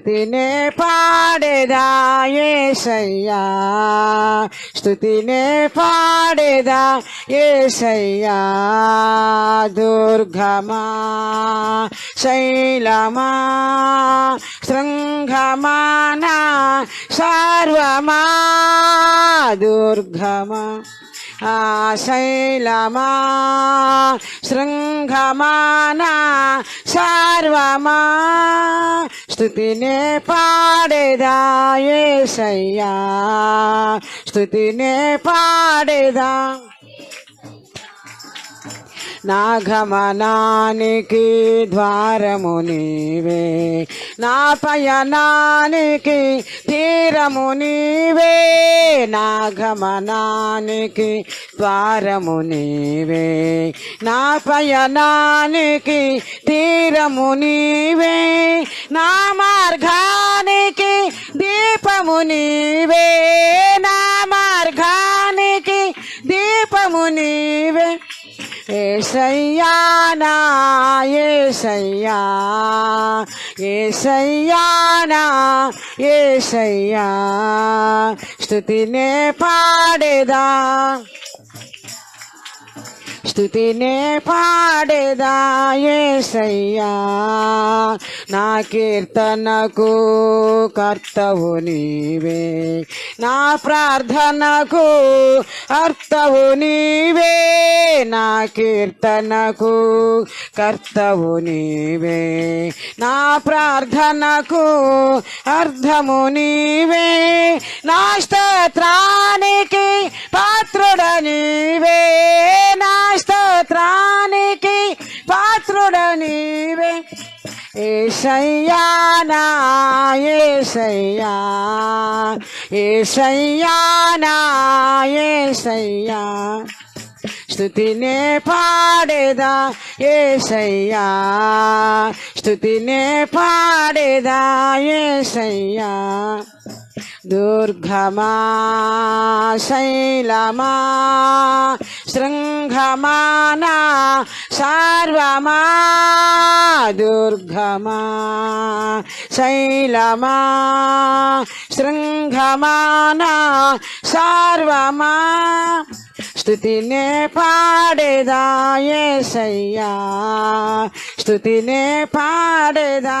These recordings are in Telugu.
స్థుతినే పాడేదా ఏసయ్యా. స్థుతినే పాడేదా ఏసయ్యా. దుర్గమా శైలమా శృంగమానా సర్వమా దుర్గమా శైలమా శృంగమానా సర్వమా. స్థుతినే పాడేదా ఏసయ్యా. స్థుతినే పాడేదా. నాగమనానికి ద్వారము నీవే. నా పయనానికి తీరము నీవే. నాగమనానికి ద్వారము నీవే. నా పయనానికి తీరము నీవే. నా మార్గానికి దీపము నీవే. నా మార్గానికి దీపము నీవే. ఏసయ్యా నా ఏసయ్యా ఏసయ్యా నా ఏసయ్యా స్థుతినే పాడేదా. స్థుతినే పాడేదా ఏసయ్యా. నా కీర్తనకు కర్తవు నీవే. నా ప్రార్థనకు అర్థవు నీవే. నా కీర్తనకు కర్తవు నీవే. నా ప్రార్థనకు అర్థము నీవే. నా స్తోత్రానికి పాత్రుడ నీవే. ఏసయ్యా నా ఏసయ్యా ఏసయ్యా నా ఏసయ్యా స్థుతినే పాడేదా ఏసయ్యా స్థుతినే పాడేదా ఏసయ్యా దుర్గమా శైలమా శృంగమానా సర్వమా దుర్గమా శైలమా శృంగమానా సర్వమా స్థుతినే పాడేదా సయ్యా స్థుతినే పాడేదా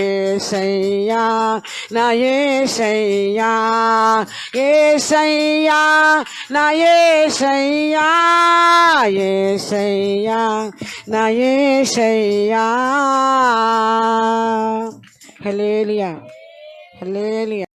ఏసయ్యా నా ఏసయ్యా ఏసయ్యా నా ఏసయ్యా ఏసయ్యా నా ఏసయ్యా హలేలియా హలేలియా